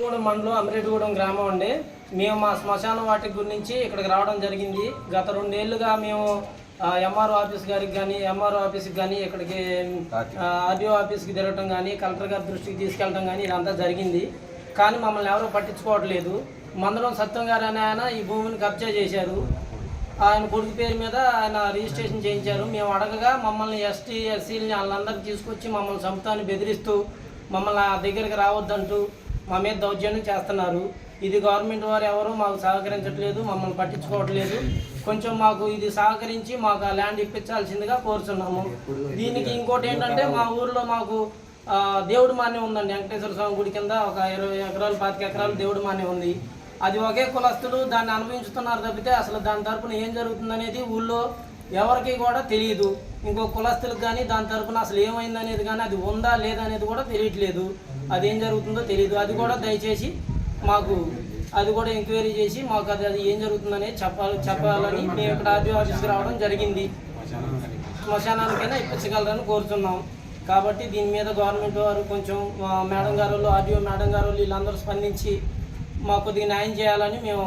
గూడెం మండలం అమరేటిగూడెం గ్రామం అండి. మేము మా శ్మశాన వాటి గురించి ఇక్కడికి రావడం జరిగింది. గత రెండేళ్ళుగా మేము ఎంఆర్ఓ ఆఫీస్ గారికి కానీ ఎంఆర్ఓ ఆఫీస్కి కానీ ఇక్కడికి ఆర్డీఓ ఆఫీస్కి తిరగటం కానీ కలెక్టర్ గారి దృష్టికి తీసుకెళ్ళటం కానీ ఇదంతా జరిగింది. కానీ మమ్మల్ని ఎవరూ పట్టించుకోవట్లేదు. మందరం సత్యం గారు అనే ఆయన ఈ భూమిని కబ్జా చేశారు. ఆయన కొడుకు పేరు మీద ఆయన రిజిస్ట్రేషన్ చేయించారు. మేము అడగగా మమ్మల్ని ఎస్టీ ఎస్సీలని వాళ్ళందరికీ తీసుకొచ్చి మమ్మల్ని సంతాన్ని బెదిరిస్తూ మమ్మల్ని ఆ దగ్గరికి రావద్దంటూ మా మీద దౌర్జన్యం చేస్తున్నారు. ఇది గవర్నమెంట్ వారు ఎవరు మాకు సహకరించట్లేదు మమ్మల్ని పట్టించుకోవట్లేదు. కొంచెం మాకు ఇది సహకరించి మాకు ఆ ల్యాండ్ ఇప్పించాల్సిందిగా కోరుచున్నాము. దీనికి ఇంకోటి ఏంటంటే మా ఊర్లో మాకు దేవుడు మానే ఉందండి. వెంకటేశ్వర స్వామి గుడి కింద ఒక ఇరవై ఎకరాలు పాతిక ఎకరాలు దేవుడు మానే ఉంది. అది ఒకే కులస్తులు దాన్ని అనుభవించుతున్నారు తప్పితే అసలు దాని తరపున ఏం జరుగుతుందనేది ఊళ్ళో ఎవరికి కూడా తెలియదు. ఇంకో కులస్తులకు కానీ దాని తరపున అసలు ఏమైందనేది కానీ అది ఉందా లేదా అనేది కూడా తెలియట్లేదు. అది ఏం జరుగుతుందో తెలియదు అది కూడా దయచేసి మాకు అది కూడా ఎంక్వైరీ చేసి మాకు అది అది ఏం జరుగుతుందనేది చెప్పాలి చెప్పాలని మేము ఇక్కడ ఆర్డీఓ ఆఫీస్కి రావడం జరిగింది. శ్మశానానికైనా ఇప్పించగలరని కోరుతున్నాం కాబట్టి దీని మీద గవర్నమెంట్ వారు కొంచెం మేడం గారు ఆర్డీఓ మేడం గారు వీళ్ళందరూ స్పందించి మాకు కొద్దిగా న్యాయం చేయాలని మేము